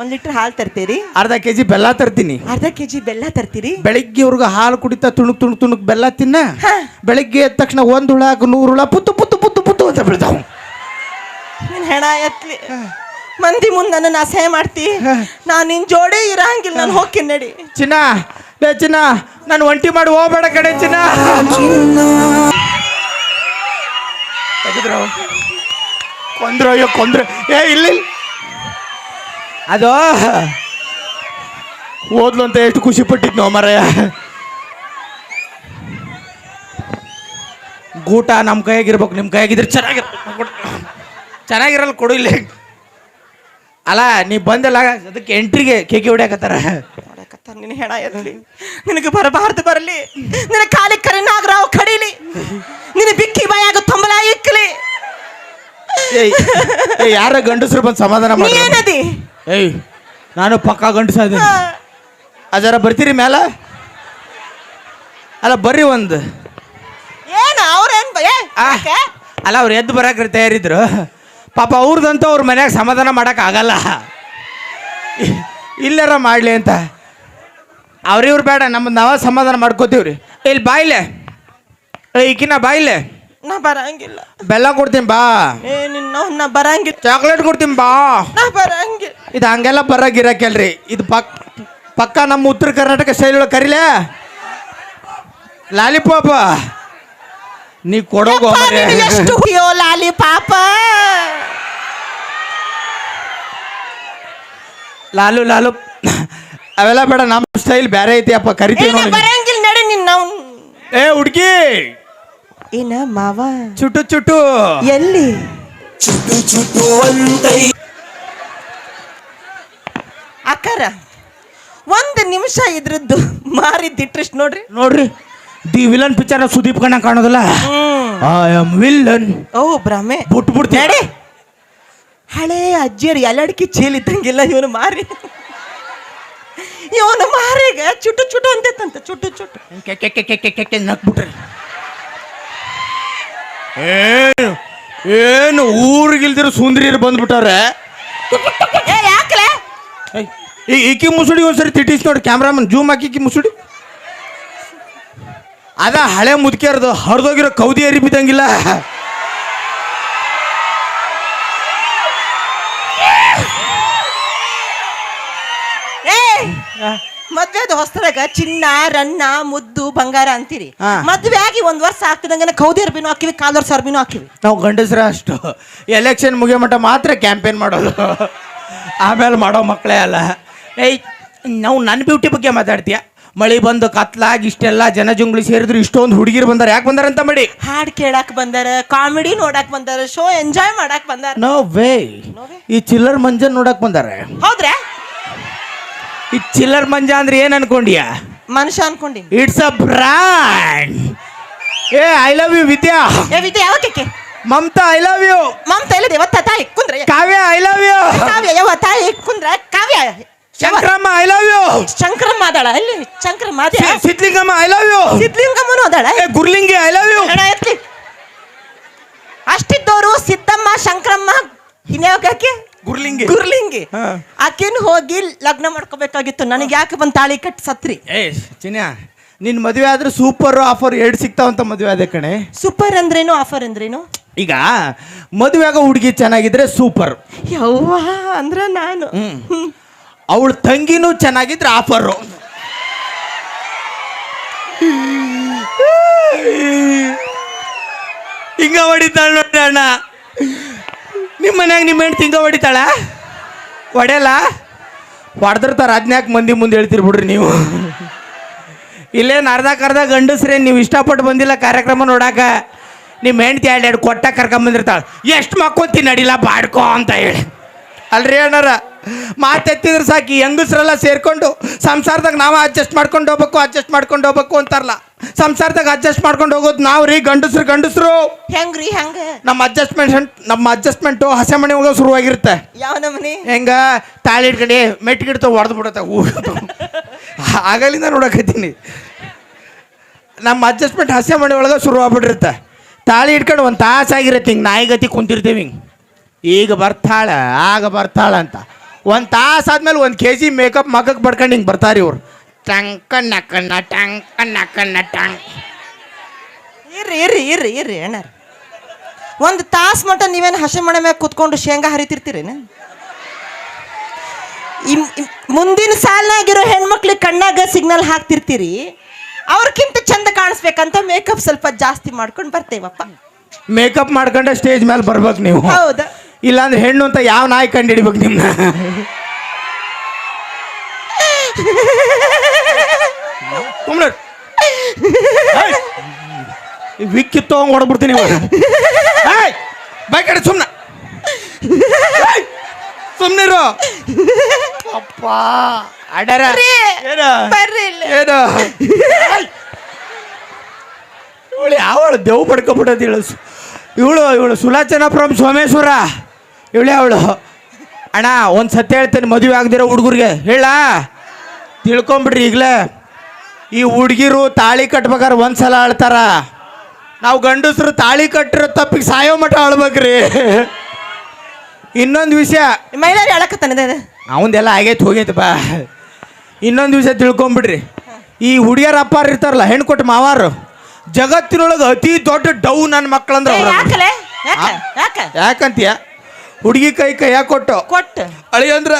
Speaker 1: ಒಂದ್ ಲೀಟ್ರ್ ಹಾಲು ತರ್ತೀರಿ.
Speaker 2: ಅರ್ಧ ಕೆ ಜಿ ಬೆಲ್ಲ ತರ್ತೀನಿ.
Speaker 1: ಅರ್ಧ ಕೆಜಿ ಬೆಲ್ಲ ತರ್ತೀರಿ.
Speaker 2: ಬೆಳಿಗ್ಗೆ ಅವ್ರಿಗೆ ಹಾಲು ಕುಡಿತಾ ತುಣುಕ್ ತುಣುಕ್ ತುಣುಕ್ ಬೆಲ್ಲ ತಿನ್ನ.
Speaker 1: ಹಾ.
Speaker 2: ಬೆಳಿಗ್ಗೆ ಎದ್ದ ತಕ್ಷಣ ಒಂದ್ ಹುಳ ನೂರು ಹುಳ ಪುತ್ತು ಪುತ್ತು ಪುತ್ತು ಪುತ್ತು ಅಂತ ಬೀಳ್ತಾವ.
Speaker 1: ನಿನ್ ಹೆಣ ಎತ್ಲಿ. ಮಂದಿ ಮುಂದೆ ನನ್ನ ಅಸಹ್ಯ ಮಾಡ್ತಿ. ನಾನು ನಿನ್ ಜೋಡಿ ಇರಂಗಿಲ್ಲ. ನಾನು ಹೋಗ್ತೀನಿ ನಡಿ.
Speaker 2: ಚಿನ್ನ ಬೇ ಚಿನ್ನ ನಾನು ಒಂಟಿ ಮಾಡಿ ಹೋಗ್ಬೇಡ ಕಡೆ ಚಿನ್ನ. ತೆಗೆದ್ರು ಕೊಂದ್ರು ಅಯ್ಯೋ ಕೊಂದ್ರು. ಏ ಇಲ್ಲ. ಅದು? ಓದ್ಲು ಅಂತ ಎಷ್ಟು ಖುಷಿ ಪಟ್ಟಿದ್ನೋ ಮರಯ. ಗೂಟ ನಮ್ಮ ಕೈಯಾಗಿರ್ಬೇಕು ನಿಮ್ಮ ಕೈಯಾಗಿದ್ರೆ ಚೆನ್ನಾಗಿರ್ಬೇಕು. ಚೆನ್ನಾಗಿರಲ್ಲ ಕೊಡು ಇಲ್ಲಿ. ಅಲ್ಲ ನೀ ಬಂದಲ್ಲ ಅದಕ್ಕೆ ಎಂಟ್ರಿಗೆ ಕೇಕೆ ಹೊಡ್ಯಾಕತ್ತಾರ.
Speaker 1: ನೋಡಕತ್ತಾರ ನಿನ್ನ ಹೆಣ ನಿನಗೆ ಬರಬಾರ್ದು ಬರಲಿ. ನಿನ್ನ ಕಾಲಿ ಕರೆ ನಾಗರಾವ್ ಕಡಿಲಿ. ನಿನ್ನ ಬಿಕ್ಕಿ ಬಾಯಾಗ ತೊಂಬಲ ಇಕ್ಕಲಿ
Speaker 2: ಏಯ್ ಏಯ್, ಯಾರ ಗಂಡಸರು ಬಂದು ಸಮಾಧಾನ
Speaker 1: ನೀ
Speaker 2: ಮಾಡಿ
Speaker 1: ಏನದಿ
Speaker 2: ಏಯ್ ನಾನು ಪಕ್ಕ ಗಂಡಸ ಅದೀನಿ ಅಜರ ಬರ್ತೀರಿ ಮ್ಯಾಲ? ಅಲ್ಲ ಬರ್ರಿ ಒಂದು.
Speaker 1: ಏನ ಅವ್ರೇನ್ ಬ- ಏ,
Speaker 2: ಆ,
Speaker 1: ಯಾಕೆ?
Speaker 2: ಅಲ್ಲ ಅವ್ರು ಎದ್ದು ಬರಾಕ್ರಿ ತಯಾರಿದ್ರು. ಪಾಪ ಅವ್ರದಂತೂ ಅವ್ರ ಮನ್ಯಾಗ ಸಮಾಧಾನ ಮಾಡಕ್ ಆಗಲ್ಲ. ಇಲ್ಲಾರ ಮಾಡ್ಲಿ ಅಂತ. ಅವ್ರಿವ್ರು ಬೇಡ ನಮ್ಮ ನಾವ ಸಮಾಧಾನ ಮಾಡ್ಕೋತೀವ್ರಿ. ಇಲ್ಲಿ ಬಾಯ್ಲೆ. ಏಯ್ ಈಕಿನ ಬಾಯ್ಲೆ.
Speaker 1: ನಾ ಬರಂಗಿಲ್ಲ.
Speaker 2: ಬೆಲ್ಲ ಕೊಡ್ತೀನಿ ಬಾ.
Speaker 1: ಏ ನಿನ್ನ ನಾ ಬರಂಗಿಲ್ಲ.
Speaker 2: ಚಾಕ್ಲೇಟ್ ಕೊಡ್ತೀನಿ ಬಾ.
Speaker 1: ನಾ ಬರಂಗಿಲ್ಲ.
Speaker 2: ಇದು ಹಂಗೆಲ್ಲ ಬರಾಗಿರಕಲ್ರಿ ಇದು ಪಕ್ ಪಕ್ಕ ನಮ್ಮ ಉತ್ತರ ಕರ್ನಾಟಕ ಶೈಲಿ ಒಳಗೆ ಕರಿಲೆ. ಲಾಲಿಪಾಪ ನೀ ಕೊಡೋಗೋ
Speaker 1: ಎಷ್ಟು ಅಯ್ಯೋ ಲಾಲಿ ಪಾಪ
Speaker 2: ಲಾಲು ಲಾಲು ಅವೆಲ್ಲ ಬೇಡ ನಮ್ಮ ಸ್ಟೈಲ್ ಬೇರೆ ಐತಿ ಅಪ್ಪ ಕರಿತೀವಿ ನೋಡಿ
Speaker 1: ಬರಂಗಿಲ್ಲ ನಡಿ ನಿನ್ನ ಅವ್ನ್.
Speaker 2: ಏ ಹುಡ್ಗಿ!
Speaker 1: ಏನ ಮಾವ
Speaker 2: ಚುಟು ಚುಟು
Speaker 1: ಎಲ್ಲಿ ಚುಟು ಚುಟು ಅಕ್ಕಾರ ಒಂದು ನಿಮಿಷ ಇದ್ರದ್ದು ಮಾರಿದ್ದಿಟ್ರಿಷ್ಟು ನೋಡ್ರಿ
Speaker 2: ನೋಡ್ರಿ ದಿ ವಿಲನ್ ಪಿಕ್ಚರ್ ಸುದೀಪ್ ಕಣ್ಣ ಕಾಣೋದಲ್ಲ
Speaker 1: ಹ್ಮ್
Speaker 2: ಐ ಆಮ್ ವಿಲನ್
Speaker 1: ಓ ಭ್ರಮೆ
Speaker 2: ಬಿಟ್ಟು ಬಿಡ್ತೀನಿ
Speaker 1: ನಡಿ ಹಳೆ ಅಜ್ಜಿಯರು ಎಲ್ಲಡಿಕೆ ಚೀಲ್ ಇದ್ದಂಗಿಲ್ಲ ಇವನು ಮಾರಿ ಇವನು ಮಾರಿಗ ಚುಟು ಚುಟು ಅಂತೈತಂತ ಚುಟು ಚುಟು
Speaker 2: ಕೆ ಕೆ ಕೆ ಕೆ ಕೆ ಕೆ ಕೆ ನಕ್ಬಿಟ್ರಿ ಏನು? ಏನು? ಊರಿಗಿಲ್ದಿರೋ ಸುಂದರಿಯರು ಬಂದ್ಬಿಟ್ಟವ್ರೆ?
Speaker 1: ಯಾಕಲೆ?
Speaker 2: ಈ ಈಕಿ ಮುಸುಡಿ ಒಂದ್ಸರಿ ತಿಟ್ಟಿಸ್ ನೋಡಿ ಕ್ಯಾಮ್ರಾಮನ್ ಜೂಮ್ ಹಾಕಿ ಈಕಿ ಮುಸುಡಿ. ಅದ ಹಳೆ ಮುದುಕಿಯರ್ದು ಹರಿದೋಗಿರೋ ಕೌದಿ ಅರಿ ಬಿದ್ದಂಗಿಲ್ಲ
Speaker 1: ಏ ಮದ್ವೆದ ಹೊಸದಾಗ ಚಿನ್ನ ರನ್ನ ಮುದ್ದು ಬಂಗಾರ ಅಂತೀರಿ.
Speaker 2: ಹಾ.
Speaker 1: ಮದ್ವೆ ಆಗಿ ಒಂದ್ ವರ್ಷ ಆಗ್ತಿದಂಗೆ ಕೌದಿ ಅರ್ಬಿನೂ ಹಾಕಿವಿ ಕಾಲರ್ ಸರ್ಬಿನೂ ಹಾಕಿವಿ.
Speaker 2: ನಾವು ಗಂಡಸ್ರ ಅಷ್ಟು. ಎಲೆಕ್ಷನ್ ಮುಗಿಯೋ ಮಟ್ಟ ಮಾತ್ರ ಕ್ಯಾಂಪೇನ್ ಮಾಡೋದು. ಆಮೇಲೆ ಮಾಡೋ ಮಕ್ಕಳೇ ಅಲ್ಲ. ಏಯ್ ನಾವು ನನ್ನ ಬ್ಯೂಟಿ ಬಗ್ಗೆ ಮಾತಾಡ್ತೀಯ? ಮಳಿ ಬಂದು ಕತ್ಲಾಗಿ ಇಷ್ಟೆಲ್ಲ ಜನ ಜುಂಗ್ಳಿ ಸೇರಿದ್ರು ಇಷ್ಟೊಂದು ಹುಡುಗಿರು ಬಂದಾರ. ಯಾಕೆ ಬಂದಾರಂತ ಮಾಡಿ.
Speaker 1: ಹಾಡ್ ಕೇಳಾಕ್ ಬಂದಾರ ಕಾಮಿಡಿ ನೋಡಕ್ ಬಂದಾರ ಶೋ ಎಂಜಾಯ್ ಮಾಡಕ್ ಬಂದಾರ.
Speaker 2: ನೋ ವೇ ಈ ಚಿಲ್ಲರ್ ಮಂಜನ್ ನೋಡಕ್ ಬಂದಾರೆ.
Speaker 1: ಹೌದ್ರಾ?
Speaker 2: ಈ ಚಿಲ್ಲರ್ ಮಂಜ ಅಂದ್ರೆ ಏನ್ ಅನ್ಕೊಂಡಿಯ?
Speaker 1: ಮನುಷ್ಯ ಅನ್ಕೊಂಡಿ
Speaker 2: ಇಟ್ಸ್ ಅ ಬ್ರಾಂಡ್ ಏ ಐ ಲವ್ ಯು ವಿದ್ಯಾ.
Speaker 1: ಏ ವಿದ್ಯೆ ಯಾವಕ್ಕೆ
Speaker 2: Mamata I love you
Speaker 1: Mamata ಇಲ್ಲದೆ ಇವತ್ತ ತಾಯಿ ಕುಂದ್ರೆ?
Speaker 2: Kavya I love you
Speaker 1: Kavya ಯಾವ ತಾಯಿ ಕುಂದ್ರೆ? Kavya.
Speaker 2: Shankaramma I love you
Speaker 1: Shankaramma ಅದಾಳ ಇಲ್ಲಿ ಶಂಕರಮ್ಮ ಅದೇ.
Speaker 2: ಸಿದ್ಲಿಂಗಮ್ಮ ಐ ಲವ್ ಯು
Speaker 1: ಸಿದ್ಲಿಂಗಮ್ಮನು ಅದಾಳ.
Speaker 2: ಏ ಗುರ್ಲಿಂಗಿ ಐ ಲವ್ ಯು
Speaker 1: ಎತ್ಲಿ ಅಷ್ಟಿದ್ದವರು ಸಿದ್ದಮ್ಮ ಶಂಕರಮ್ಮ ಇನ್ಯಾವಕ್ಕೆ
Speaker 2: ಗುರ್ಲಿಂಗಿ.
Speaker 1: ಗುರ್ಲಿಂಗಿ.
Speaker 2: ಹಾ.
Speaker 1: ಆಕಿನ್ ಹೋಗಿ ಲಗ್ನ ಮಾಡ್ಕೋಬೇಕಾಗಿತ್ತು. ನನಗೆ ಯಾಕೆ ಬಂದ್ ತಾಳಿ ಕಟ್ಟಿ ಸತ್ರಿ?
Speaker 2: ಏ ಚಿನ್ಯಾ ನಿನ್ ಮದುವೆ ಆದ್ರೆ ಸೂಪರ್ ಆಫರ್ ಎರಡು ಸಿಗ್ತಾವಂತ ಮದುವೆ ಅದೇ ಕಣೆ.
Speaker 1: ಸೂಪರ್ ಅಂದ್ರೇನು ಆಫರ್ ಅಂದ್ರೇನು?
Speaker 2: ಈಗ ಮದುವೆಗ ಆಗೋ ಹುಡುಗಿ ಚೆನ್ನಾಗಿದ್ರೆ ಸೂಪರ್
Speaker 1: ಯವ್ವ ಅಂದ್ರ ನಾನು.
Speaker 2: ಅವಳ ತಂಗಿನೂ ಚೆನ್ನಾಗಿದ್ರೆ ಆಫರು ಹಿಂಗ ಹೊಡಿತಾಳ ನೋಡಿ ಅಣ್ಣ. ನಿಮ್ಮ ಮನ್ಯಾಗ ನಿಮ್ಮ ಹೆಣ್ಣು ತಿಂಗ ಹೊಡಿತಾಳ? ಹೊಡೆಯಲ್ಲ? ಹೊಡೆದಿರ್ತಾರ, ಅದ್ನ್ಯಾಕೆ ಮಂದಿ ಮುಂದೆ ಹೇಳ್ತೀರಿ ಬಿಡ್ರಿ ನೀವು. ಇಲ್ಲೇನು ಅರ್ಧಕ್ಕೆ ಅರ್ಧ ಗಂಡಸ್ರೇ, ನೀವು ಇಷ್ಟಪಟ್ಟು ಬಂದಿಲ್ಲ ಕಾರ್ಯಕ್ರಮ ನೋಡಾಕ. ನಿಮ್ಮ ಹೆಂಡ್ತಿ ಎರಡು ಎರಡು ಕೊಟ್ಟ ಕರ್ಕೊಂಬಂದಿರ್ತಾಳೆ ಎಷ್ಟು ಮಕ್ಕೊಂತೀನಿ ನಡಿಲ್ಲ ಬಾಡ್ಕೋ ಅಂತ ಹೇಳಿ. ಅಲ್ರಿ ಅಣ್ಣಾರ ಮಾತೆತ್ತಿದ್ರೆ ಸಾಕಿ ಹೆಂಗಸ್ರೆಲ್ಲ ಸೇರಿಕೊಂಡು ಸಂಸಾರದಾಗ ನಾವು ಅಡ್ಜಸ್ಟ್ ಮಾಡ್ಕೊಂಡು ಹೋಗ್ಬೇಕು ಅಡ್ಜಸ್ಟ್ ಮಾಡ್ಕೊಂಡು ಹೋಗ್ಬೇಕು ಅಂತಾರಲ್ಲ. ಸಂಸಾರದಾಗ ಅಡ್ಜಸ್ಟ್ ಮಾಡ್ಕೊಂಡು ಹೋಗೋದು ನಾವು ರೀ ಗಂಡಸ್ರು ಗಂಡಸ್ರು.
Speaker 1: ಹೆಂಗ್ರಿ ಹೆಂಗ?
Speaker 2: ನಮ್ಮ ಅಡ್ಜಸ್ಟ್ಮೆಂಟ್ ನಮ್ಮ ಅಡ್ಜಸ್ಟ್ಮೆಂಟು ಹಸೆ ಮನೆ ಹೋಗೋ ಶುರುವಾಗಿರುತ್ತೆ.
Speaker 1: ಯಾವ ನಮನಿ?
Speaker 2: ಹೆಂಗ? ತಾಳಿ ಇಟ್ಕಡೆ ಮೆಟ್ಟಿಗಿಡ್ತ ಹೊಡೆದು ಬಿಡುತ್ತೆ ಆಗಲಿಂದ ನೋಡಕತ್ತೀನಿ. ನಮ್ಮ ಅಡ್ಜಸ್ಟ್ಮೆಂಟ್ ಹಸೆ ಮನೆ ಒಳಗೆ ಶುರು ಆಗ್ಬಿಟ್ಟಿರುತ್ತೆ ತಾಳಿ ಇಟ್ಕೊಂಡು ಒಂದು ತಾಸು ಆಗಿರತ್ತೆ ಹಿಂಗೆ ನಾಯಿಗತಿ ಕುಂತಿರ್ತೀವಿ ಹಿಂಗೆ. ಈಗ ಬರ್ತಾಳ ಆಗ ಬರ್ತಾಳ ಅಂತ ಒಂದು ತಾಸು ಆದ್ಮೇಲೆ ಒಂದು ಕೆ ಜಿ ಮೇಕಪ್ ಮಗಕ್ಕೆ ಬಡ್ಕೊಂಡು ಹಿಂಗೆ ಬರ್ತಾರೆ ಇವ್ರು. ಟಂಕ ನಕ್ಕಣ್ಣ ಟಂಕ ನಕ್ಕಣ್ಣ ಟಂಕ್.
Speaker 1: ಇರ್ರಿ ಇರ್ರಿ ಇರ್ರಿ ಇರ್ರಿ ಏನಾರ ಒಂದು ತಾಸು ಮಟ್ಟ ನೀವೇನು ಹಸೆ ಮಣೆ ಮ್ಯಾಗ ಕುತ್ಕೊಂಡು ಶೇಂಗಾ ಹರಿತಿರ್ತೀರೇನು? ಇಮ್- ಮುಂದಿನ ಸಾಲಿನಾಗಿರೋ ಹೆಣ್ಮಕ್ಳಿಗೆ ಕಣ್ಣಾಗ ಸಿಗ್ನಲ್ ಹಾಕ್ತಿರ್ತೀರಿ. ಅವ್ರಕ್ಕಿಂತ ಚಂದ ಕಾಣಿಸ್ಬೇಕಂತ ಮೇಕಪ್ ಸ್ವಲ್ಪ ಜಾಸ್ತಿ ಮಾಡ್ಕೊಂಡು ಬರ್ತೇವಪ್ಪ.
Speaker 2: ಮೇಕಪ್ ಮಾಡ್ಕೊಂಡೆ ಸ್ಟೇಜ್ ಮೇಲೆ ಬರ್ಬೇಕು ನೀವು.
Speaker 1: ಹೌದಾ.
Speaker 2: ಇಲ್ಲಾಂದ್ರೆ ಹೆಣ್ಣು ಅಂತ ಯಾವ ನಾಯಿ ಕಂಡು ಹಿಡಿಬೇಕು ನಿಮ್ಮನ್ನ ಸುಮ್ಮನೆ ವಿಕ್ಕಿ ತಗೊಂಡ್ ಹೊಡ್ಬಿಡ್ತೀನಿ ಇವಾಗ. ಬೈ ಕಡೆ ಸುಮ್ಮನೆ ಸುಮ್ಮನಿರು ಅಪ್ಪ. ಅಡರ ಏನು? ಇವಳು ಯಾವಳು ದೇವ್ ಪಡ್ಕೊಬಿಟ್ಟದ ಇವಳು ಇವಳು ಇವಳು ಸುಲಾಚನ ಫ್ರಮ್ ಸೋಮೇಶ್ವರ. ಇವಳೇ ಅವಳು. ಅಣ್ಣ ಒಂದು ಸತ್ಯ ಹೇಳ್ತೇನೆ ಮದುವೆ ಆಗದಿರೋ ಹುಡುಗರಿಗೆ. ಹೇಳ? ತಿಳ್ಕೊಂಬಿಡ್ರಿ ಈಗಲೇ. ಈ ಹುಡುಗಿರು ತಾಳಿ ಕಟ್ಬೇಕಾದ್ರೆ ಒಂದ್ಸಲ ಆಳ್ತಾರ. ನಾವು ಗಂಡಸರು ತಾಳಿ ಕಟ್ಟಿರೋ ತಪ್ಪಿಗೆ ಸಾಯೋ ಮಠ ಆಳ್ಬೇಕ್ರಿ. ಇನ್ನೊಂದು ವಿಷಯ.
Speaker 1: ಮಹಿಳೆಯರು ಹೇಳಕತ್ತಾನೆ
Speaker 2: ಅವಂದೆಲ್ಲ ಆಗೈತೆ ಹೋಗೈತೆ ಬಾ ಇನ್ನೊಂದು ವಿಷಯ ತಿಳ್ಕೊಂಬಿಡ್ರಿ. ಈ ಹುಡುಗಿಯರ ಅಪ್ಪಾರು ಇರ್ತಾರಲ್ಲ ಹೆಣ್ಣು ಕೊಟ್ಟು ಮಾವಾರು ಜಗತ್ತಿನೊಳಗೆ ಅತಿ ದೊಡ್ಡ ಡೌ ನನ್ನ ಮಕ್ಕಳಂದ್ರೆ ಯಾಕಂತೀಯ? ಹುಡುಗಿ ಕೈ ಕೈಯಾಗ ಕೊಟ್ಟು.
Speaker 1: ಕೊಟ್ಟು.
Speaker 2: ಅಳಿ ಅಂದ್ರ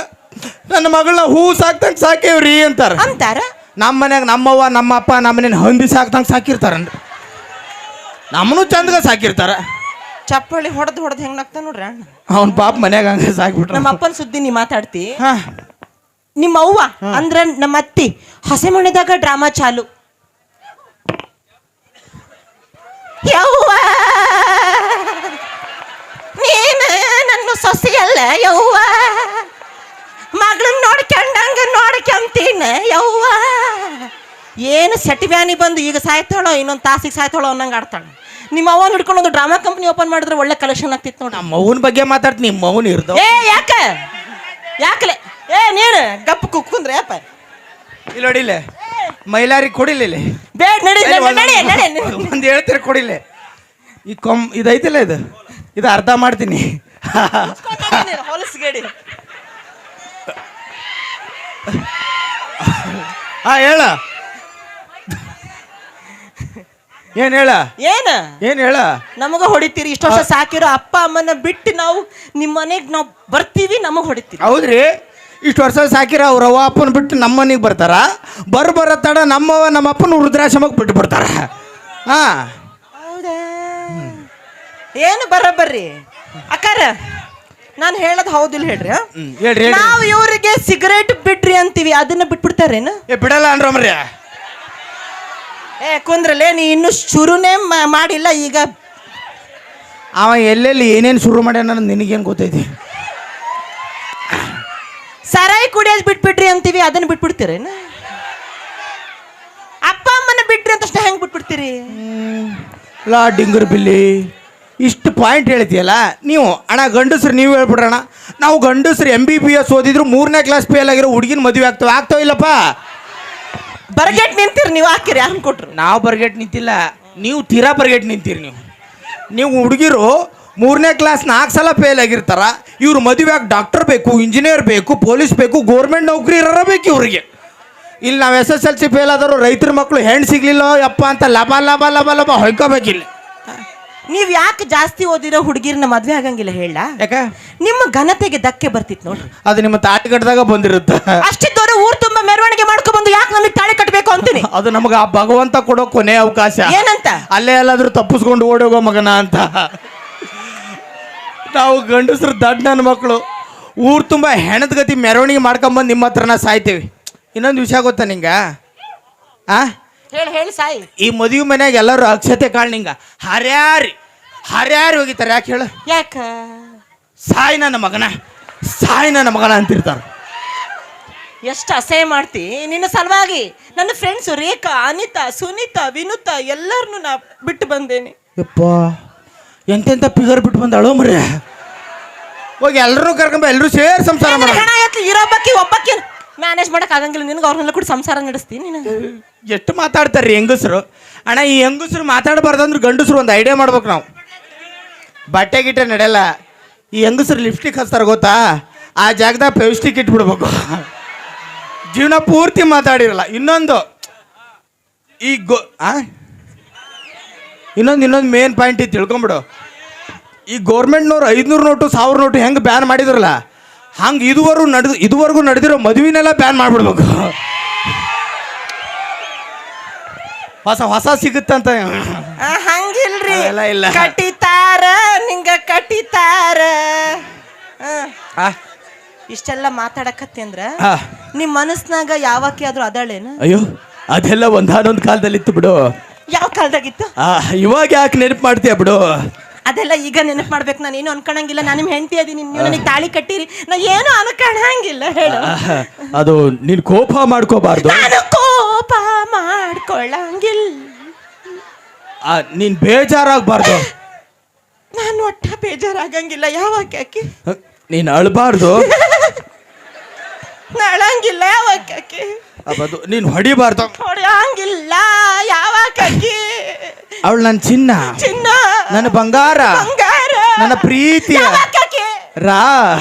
Speaker 2: ನನ್ನ ಮಗಳನ್ನ ಹೂ ಸಾಕ್ತಂಗೆ ಸಾಕೇವ್ರಿ ಅಂತಾರ.
Speaker 1: ಅಂತಾರ?
Speaker 2: ನಮ್ಮ ಮನ್ಯಾಗ ನಮ್ಮವ್ವ ನಮ್ಮ ಅಪ್ಪ ನಮ್ಮನೇನ ಹಂದಿ ಸಾಕ್ತಂಗೆ ಸಾಕಿರ್ತಾರನ್ರಿ ನಮ್ಮನು ಚಂದಗ ಸಾಕಿರ್ತಾರ.
Speaker 1: ಚಪ್ಪಳಿ ಹೊಡೆದು ಹೊಡೆದು ಹೆಂಗ್ ಆಗ್ತಾನ ನೋಡ್ರಿ ಅಣ್ಣ?
Speaker 2: ಅವ್ನ ಪಾಪ ಮನ್ಯಾಗ ಹಂಗ ಸಾಕ್ಬಿಟ್ರ.
Speaker 1: ನಮ್ಮ ಅಪ್ಪನ ಸುದ್ದಿ ನೀ ಮಾತಾಡ್ತಿ?
Speaker 2: ಹಾ.
Speaker 1: ನಿಮ್ಮ ಅವ್ವ ಅಂದ್ರ ನಮ್ಮ ಅತ್ತಿ ಹಸೆ ಮನೆದಾಗ ಡ್ರಾಮಾ ಚಾಲು. ಯವ್ವ ನೀನು ನನ್ನ ಸೊಸೆಯಲ್ಲ ಯವ್ವ. ಮಗಳನ್ನ ನೋಡ್ಕೊಂಡಂಗ ನೋಡ್ಕೊಂತೀನ ಯವ್ವ. ಏನು ಸೆಟಿ ಬ್ಯಾನಿ ಬಂದು ಈಗ ಸಾಯ್ತಾಳೋ ಇನ್ನೊಂದು ತಾಸಿಗೆ ಸಾಯ್ತಾಳೋ ಅನ್ನಂಗೆ ಆಡ್ತಾಳೆ. ನಿಮ್ಮ ಅವನ್ ಹಿಡ್ಕೊಂಡು ಒಂದು ಡ್ರಾಮಾ ಕಂಪ್ನಿ ಓಪನ್ ಮಾಡಿದ್ರೆ ಒಳ್ಳೆ ಕಲೆಕ್ಷನ್ ಆಗ್ತಿತ್ತು ನೋಡಿ.
Speaker 2: ನಮ್ಮ ಮೌನ ಬಗ್ಗೆ ಮಾತಾಡ್ತೀನಿ ನಿಮ್ಮ ಮೌನ ಇರ್ದು
Speaker 1: ಏ ಯಾಕ? ಯಾಕಲೆ? ಏ ನೀನು ಗಪ್ಪ ಕುಕ್ಕುಂದ್ರೆ ಅಪ್ಪ
Speaker 2: ಇಲ್ಲಿ ನೋಡಿಲ್ಲ ಮೈಲಾರಿ ಕೊಡಿಲ್ಲ ಇಲ್ಲಿ.
Speaker 1: ಬೇಡ ನಡಿ ನಡಿ ನಡಿ ನಡಿ.
Speaker 2: ಒಂದು ಹೇಳ್ತೀರ ಕೊಡಿಲ್ಲ. ಈ ಕೊಮ್ ಇದೈತಿಲ್ಲ ಇದು? ಇದು ಅರ್ಧ ಮಾಡ್ತೀನಿ.
Speaker 1: ಹೊಲಸ್ಗೇಡಿ
Speaker 2: ಹಾ ಹೇಳ. ಏನ್ ಹೇಳ?
Speaker 1: ಏನ?
Speaker 2: ಏನ್ ಹೇಳ?
Speaker 1: ನಮಗ ಹೊಡಿತೀರಿ ಇಷ್ಟ ವರ್ಷ ಸಾಕಿರೋ ಅಪ್ಪ ಅಮ್ಮನ ಬಿಟ್ಟು ನಾವು ನಿಮ್ಮ ಮನೆಗ್ ನಾವು ಬರ್ತೀವಿ ನಮಗ್ ಹೊಡಿತೀರಿ.
Speaker 2: ಹೌದ್ರಿ. ಇಷ್ಟು ವರ್ಷ ಸಾಕಿರ ಅವ್ರ ಅವ್ವ ಅಪ್ಪನ ಬಿಟ್ಟು ನಮ್ಮ ಮನೆಗೆ ಬರ್ತಾರ. ಬರ್ ಬರೋ ತಡ ನಮ್ಮವ ನಮ್ಮ ಅಪ್ಪನ ವೃದ್ಧಾಶ್ರಮಕ್ಕೆ ಬಿಟ್ಟು ಬರ್ತಾರ ಹಾ.
Speaker 1: ಏನು ಏನು ಬರಬರ್ರಿ? ಅಕ್ಕಾರ ನಾನು ಹೇಳೋದು ಹೌದಿಲ್ಲ ಹೇಳ್ರಿ ಆ?
Speaker 2: ಹ್ಮ್, ಹೇಳ್ರಿ ಹೇಳ್ರಿ.
Speaker 1: ನಾವು ಇವರಿಗೆ ಸಿಗರೇಟ್ ಬಿಡ್ರಿ ಅಂತೀವಿ ಅದನ್ನ ಬಿಟ್ಬಿಡ್ತಾರೇನು?
Speaker 2: ಏ ಬಿಡಲ್ಲ ಅನ್ರಮ್ರಿ
Speaker 1: ಏ ಕುಂದ್ರಲ್ಲೇ ನೀ ಇನ್ನು ಶುರುನೇ ಮಾ- ಮಾಡಿಲ್ಲ ಈಗ
Speaker 2: ಅವ ಎಲ್ಲೆಲ್ಲಿ ಏನೇನು ಶುರು ಮಾಡ್ಯಾನ ಅನ್ನೋದು ನಿನಗೇನು ಗೊತ್ತೈತಿ?
Speaker 1: ಸರಾಯಿ ಕುಡಿಯೋದು ಬಿಟ್ಬಿಡ್ರಿ ಅಂತೀವಿ ಅದನ್ನ ಬಿಟ್ಬಿಡ್ತೀರೇನು? ಅಪ್ಪ ಅಮ್ಮನ ಬಿಟ್ರಿ ಅಂತ ಹೆಂಗ್ ಬಿಟ್ಬಿಡ್ತೀರಿ?
Speaker 2: ಲಾ ಡಿಂಗರ್ ಬಿಲ್ಲಿ. ಇಷ್ಟು ಪಾಯಿಂಟ್ ಹೇಳ್ತೀಯಲ್ಲ ನೀವು ಅಣ್ಣ ಗಂಡಸ್ರು ನೀವು ಹೇಳ್ಬಿಡ್ರಣ ನಾವು ಗಂಡಸ್ರು ಎಂ ಬಿ ಬಿ ಎಸ್ ಓದಿದ್ರು ಮೂರನೇ ಕ್ಲಾಸ್ ಫೇಲ್ ಆಗಿರೋ ಹುಡುಗಿನ ಮದುವೆ ಆಗ್ತಾವೆ. ಆಗ್ತಾವ ಇಲ್ಲಪ್ಪ?
Speaker 1: ಬರಗೆಟ್ ನಿಂತೀರಿ ನೀವು ಹಾಕಿರಿ ಯಾರನ್ನ ಕೊಟ್ರು?
Speaker 2: ನಾವು ಬರ್ಗೆಟ್ ನಿಂತಿಲ್ಲ. ನೀವು ತೀರಾ ಬರ್ಗೆಟ್ ನಿಂತೀರಿ ನೀವು. ನೀವು ಹುಡುಗಿರು ಮೂರನೇ ಕ್ಲಾಸ್ ನಾಲ್ಕು ಸಲ ಫೇಲ್ ಆಗಿರ್ತಾರ. ಇವ್ರು ಮದುವೆ ಆಗಿ ಡಾಕ್ಟರ್ ಬೇಕು ಇಂಜಿನಿಯರ್ ಬೇಕು ಪೊಲೀಸ್ ಬೇಕು ಗೋರ್ಮೆಂಟ್ ನೌಕರಿ ಇರಬೇಕು ಇವ್ರಿಗೆ. ಇಲ್ಲಿ ನಾವು S S L C fail ಆದರೂ ರೈತರ ಮಕ್ಕಳು ಹೆಣ್ಣು ಸಿಗ್ಲಿಲ್ಲ ಯಪ್ಪ ಅಂತ ಲಭ ಲಭ ಲಬ ಲಭ ಹೊಯ್ಕೋಬೇಕಿಲ್ಲ.
Speaker 1: ನೀವ್ ಯಾಕೆ ಜಾಸ್ತಿ ಓದಿರೋ ಹುಡುಗಿರ್ನ ಮದ್ವೆ ಆಗಂಗಿಲ್ಲ ಹೇಳ?
Speaker 2: ಯಾಕ?
Speaker 1: ನಿಮ್ಮ ಘನತೆಗೆ ಧಕ್ಕೆ ಬರ್ತಿತ್ತು ನೋಡ್ರಿ.
Speaker 2: ಅದು ನಿಮ್ಮ ತಾಟಿಗಟ್ಟದಾಗ ಬಂದಿರುತ್ತೆ.
Speaker 1: ಅಷ್ಟಿದ್ದವರು ಊರ್ ತುಂಬಾ ಮೆರವಣಿಗೆ ಮಾಡ್ಕೊ ಬಂದು ಯಾಕೆ ನಮಗೆ ತಾಳಿ ಕಟ್ಟಬೇಕು ಅಂತೀನಿ?
Speaker 2: ಅದು ನಮಗೆ ಆ ಭಗವಂತ ಕೊಡೋ ಕೊನೆ ಅವಕಾಶ.
Speaker 1: ಏನಂತ?
Speaker 2: ಅಲ್ಲೇ ಎಲ್ಲಾದ್ರೂ ತಪ್ಪಿಸ್ಕೊಂಡು ಓಡೋಗೋ ಮಗನ ಅಂತ. ನಾವು ಗಂಡಸ್ರು ದಡ್ಡ ನನ್ನ ಮಕ್ಕಳು ಊರು ತುಂಬ ಹೆಣದ ಗತಿ ಮೆರವಣಿಗೆ ಮಾಡ್ಕೊಂಬಂದು ನಿಮ್ಮ ಹತ್ರನ ಸಾಯ್ತೀವಿ. ಇನ್ನೊಂದು ವಿಷಯ ಗೊತ್ತಾ ನಿಂಗ? ಆ?
Speaker 1: ಹೇಳಿ ಹೇಳಿ ಸಾಯಿ.
Speaker 2: ಈ ಮದುವೆ ಮನ್ಯಾಗ ಎಲ್ಲರೂ ಅಕ್ಷತೆ ಕಾಳ್ ನಿಂಗ. ಹರ್ಯಾರಿ ಹರ್ಯಾರಿ ಹೋಗಿತಾರೆ ಯಾಕೆ ಹೇಳು?
Speaker 1: ಯಾಕ?
Speaker 2: ಸಾಯಿ ನನ್ನ ಮಗನ ಸಾಯಿ ನನ್ನ ಮಗನ ಅಂತಿರ್ತಾರೆ.
Speaker 1: ಎಷ್ಟು ಅಸಹ್ಯ ಮಾಡ್ತಿ. ನಿನ್ನ ಸಲುವಾಗಿ ನನ್ನ ಫ್ರೆಂಡ್ಸ್ ರೇಖಾ ಅನಿತಾ ಸುನೀತಾ ವಿನುತಾ ಎಲ್ಲರನ್ನು ನಾ ಬಿಟ್ಟು ಬಂದೇನೆ.
Speaker 2: ಯಪ್ಪ ಎಂತೆಂಥ ಫಿಗರ್ ಬಿಟ್ಟು ಬಂದಾಳು ಮರ್ಯ ಹೋಗಿ ಎಲ್ಲರೂ ಕರ್ಕೊಂಬ ಎಲ್ಲರೂ ಸೇರಿ ಸಂಸಾರ ಮಾಡ
Speaker 1: ಇರೋ ಬಕ್ಕಿ ಒಬ್ಬಕ್ಕಿ ಮ್ಯಾನೇಜ್ ಮಾಡಕ್ ಆಗಂಗಿಲ್ಲ ನಿನ್ಗೆ ಅವ್ರನ್ನೆಲ್ಲ ಕೂಡ ಸಂಸಾರ ನಡೆಸ್ತೀನಿ
Speaker 2: ಎಷ್ಟು ಮಾತಾಡ್ತಾರ್ರಿ ಹೆಂಗಸರು? ಅಣ್ಣ, ಈ ಹೆಂಗಸರು ಮಾತಾಡಬಾರ್ದು ಅಂದ್ರೆ ಗಂಡಸ್ರು ಒಂದು ಐಡಿಯಾ ಮಾಡ್ಬೇಕು ನಾವು. ಬಟ್ಟೆ ಗಿಟ್ಟೆ ನಡೆಯಲ್ಲ. ಈ ಹೆಂಗಸರು ಲಿಪ್ಸ್ಟಿಕ್ ಹಚ್ತಾರೆ ಗೊತ್ತಾ? ಆ ಜಾಗದಾಗ ಪೌಷ್ಟಿಕ್ ಇಟ್ಬಿಡ್ಬೇಕು. ಜೀವನ ಪೂರ್ತಿ ಮಾತಾಡಿರಲ್ಲ. ಇನ್ನೊಂದು, ಈ ಗೋ, ಆ? ಇನ್ನೊಂದು ಇನ್ನೊಂದು ಮೇನ್ ಪಾಯಿಂಟ್ ಇದು ತಿಳ್ಕೊಂಬಿಡು. ಈ ಗೌರ್ಮೆಂಟ್ನವ್ರು ಐದುನೂರು ನೋಟು, ಸಾವಿರ ನೋಟು ಹೆಂಗೆ ಬ್ಯಾನ್ ಮಾಡಿದ್ರಲ್ಲ? ಹಂಗೆ ಇದುವರೆಗೂ ನಡೆದು ಇದುವರೆಗೂ ನಡೆದಿರೋ ಮದುವೆನೆಲ್ಲ ಬ್ಯಾನ್ ಮಾಡಿಬಿಡ್ಬೇಕು. ಹೊಸ ಹೊಸ ಸಿಗುತ್ತಂತ.
Speaker 1: ಆ, ಹಂಗಿಲ್ರಿ.
Speaker 2: ಅದೆಲ್ಲ ಇಲ್ಲ.
Speaker 1: ಕಟಿತಾರ ನಿಂಗ ಕಟಿತಾರ ಆ,
Speaker 2: ಆ,
Speaker 1: ಇಷ್ಟೆಲ್ಲ ಮಾತಾಡಕತ್ತಿ ಅಂದ್ರ
Speaker 2: ಆ.
Speaker 1: ನಿಮ್ ಮನಸ್ನಾಗ ಯಾವಾಕಿ ಆದ್ರೂ ಅದಾಳೇನು?
Speaker 2: ಅಯ್ಯೋ ಅದೆಲ್ಲ ಒಂದಾನೊಂದು ಕಾಲದಲ್ಲಿ ಇತ್ತು ಬಿಡು.
Speaker 1: ಯಾವ ಕಾಲದಾಗಿತ್ತು?
Speaker 2: ಆ, ಇವಾಗ ಯಾಕೆ ನೆನಪು ಮಾಡ್ತೀಯ ಬಿಡು?
Speaker 1: ಅದೆಲ್ಲ ಈಗ ನೆನಪು ಮಾಡ್ಬೇಕು. ನಾನು ಏನು ಅನ್ಕೊಳಂಗಿಲ್ಲ ನಾನು ನಿಮ್ ಹೆಂಡತಿ ಅದೀನಿ. ನೀವು ನನಗೆ ತಾಳಿ ಕಟ್ಟಿರಿ. ನಾ ಏನು ಅನ್ಕೊಳಂಗಿಲ್ಲ ಹೇಳು.
Speaker 2: ಅದು ನೀನ್ ಕೋಪ ಮಾಡ್ಕೋಬಾರ್ದು.
Speaker 1: ನಾನು ಕೋಪ ಮಾಡ್ಕೊಳ್ಳಂಗಿಲ್ಲ
Speaker 2: ಆ, ನೀನ್ ಬೇಜಾರಾಗ್ಬಾರ್ದು.
Speaker 1: ನಾನು ಒಟ್ಟ ಬೇಜಾರಾಗಂಗಿಲ್ಲ. ಯಾವಾಗ ಆಕಿ?
Speaker 2: ನೀನು ಅಳ್ಬಾರ್ದು.
Speaker 1: ನಳಂಗಿಲ್ಲ ಯಾವಾಗ ಆಕಿ?
Speaker 2: ಅದು ನೀನು ಹೊಡಿಬಾರ್ದು.
Speaker 1: ಹೊಡೆಯಂಗಿಲ್ಲ ಯಾವ ಕಗ್ಗಿ?
Speaker 2: ಅವಳು ನನ್ನ ಚಿನ್ನ.
Speaker 1: ಚಿನ್ನ.
Speaker 2: ನನ್ನ ಬಂಗಾರ.
Speaker 1: ಬಂಗಾರ.
Speaker 2: ನನ್ನ ಪ್ರೀತಿ
Speaker 1: ಯಾವಾಗ ಆಕಿ
Speaker 2: ರಾ.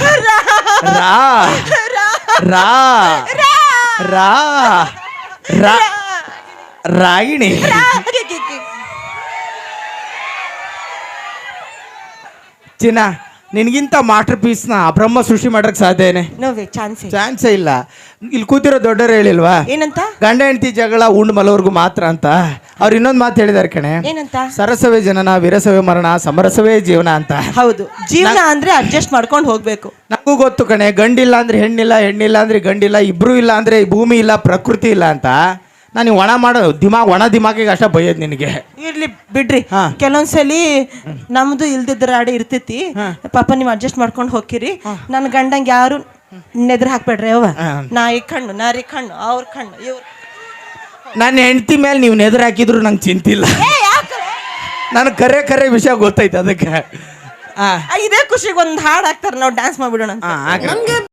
Speaker 2: ರಾ. ರಾ. ರಾ. ರಾ. ರಾಗಿಣಿ. ಚಿನ್ನ. ನಿನಗಿಂತ ಮಾಸ್ಟರ್ ಪೀಸ್ನ ಬ್ರಹ್ಮ ಸೃಷ್ಟಿ ಮಾಡಕ್ ಸಾಧ್ಯನೇ
Speaker 1: ನೋವೇ ಚಾನ್ಸ್
Speaker 2: ಚಾನ್ಸೇ ಇಲ್ಲ. ಇಲ್ಲಿ. ಕೂತಿರೋ ದೊಡ್ಡವ್ರು ಹೇಳಿಲ್ವಾ?
Speaker 1: ಏನಂತ?
Speaker 2: ಗಂಡ ಹೆಂಡತಿ ಜಗಳ ಉಂಡು ಮಲವರ್ಗು ಮಾತ್ರ ಅಂತ. ಅವ್ರು ಇನ್ನೊಂದು ಮಾತು ಹೇಳಿದಾರೆ ಕಣೆ.
Speaker 1: ಏನಂತ?
Speaker 2: ಸರಸವೇ ಜನನ ವಿರಸವೇ ಮರಣ ಸಮರಸವೇ ಜೀವನ ಅಂತ.
Speaker 1: ಹೌದು. ಜೀವನ ಅಂದ್ರೆ ಅಡ್ಜಸ್ಟ್ ಮಾಡ್ಕೊಂಡು ಹೋಗ್ಬೇಕು.
Speaker 2: ನನಗೂ ಗೊತ್ತು ಕಣೆ ಗಂಡಿಲ್ಲ ಅಂದ್ರೆ ಹೆಣ್ಣಿಲ್ಲ ಹೆಣ್ಣಿಲ್ಲ ಅಂದ್ರೆ ಗಂಡಿಲ್ಲ ಇಬ್ರು ಇಲ್ಲ ಅಂದ್ರೆ ಭೂಮಿ ಇಲ್ಲ ಪ್ರಕೃತಿ ಇಲ್ಲ ಅಂತ. ನಾನು ನೀವು ಒಣ ಮಾಡೋ ದಿಮಾಗ್ ಒಣ ದಿಮಾಗಿಗೆ ಅಷ್ಟ ಬೈಯೋದು ನಿನಗೆ.
Speaker 1: ಇರ್ಲಿ ಬಿಡ್ರಿ.
Speaker 2: ಹಾ.
Speaker 1: ಕೆಲವೊಂದ್ಸಲಿ ನಮ್ದು ಇಲ್ದಿದ್ರ ಆಡಿ ಇರ್ತೈತಿ. ಪಾಪ ನೀವು ಅಡ್ಜಸ್ಟ್ ಮಾಡ್ಕೊಂಡು ಹೋಗಿರಿ ನನ್ನ ಗಂಡಂಗ್ ಯಾರು ನೆದ್ರ ಹಾಕ್ಬೇಡ್ರಿ ಅವ
Speaker 2: ಹಾ.
Speaker 1: ನಾ ಈ ಕಣ್ಣು ನಾರಿ ಕಣ್ಣು ಅವ್ರ ಕಣ್ಣು ಇವ್ರ
Speaker 2: ನನ್ನ ಹೆಂಡತಿ ಮೇಲೆ ನೀವು ನೆದ್ರ ಹಾಕಿದ್ರು ನಂಗೆ ಚಿಂತಿಲ್ಲ. ನನಗೆ ಕರೆ ಕರೆ ವಿಷಯ ಗೊತ್ತೈತೆ ಅದಕ್ಕೆ. ಹಾಂ.
Speaker 1: ಇದೇ ಖುಷಿಗೆ ಒಂದು ಹಾಡು ಹಾಕ್ತಾರೆ ನಾವು ಡ್ಯಾನ್ಸ್ ಮಾಡ್ಬಿಡೋಣ ಅಂತ.
Speaker 2: ಹಾಂ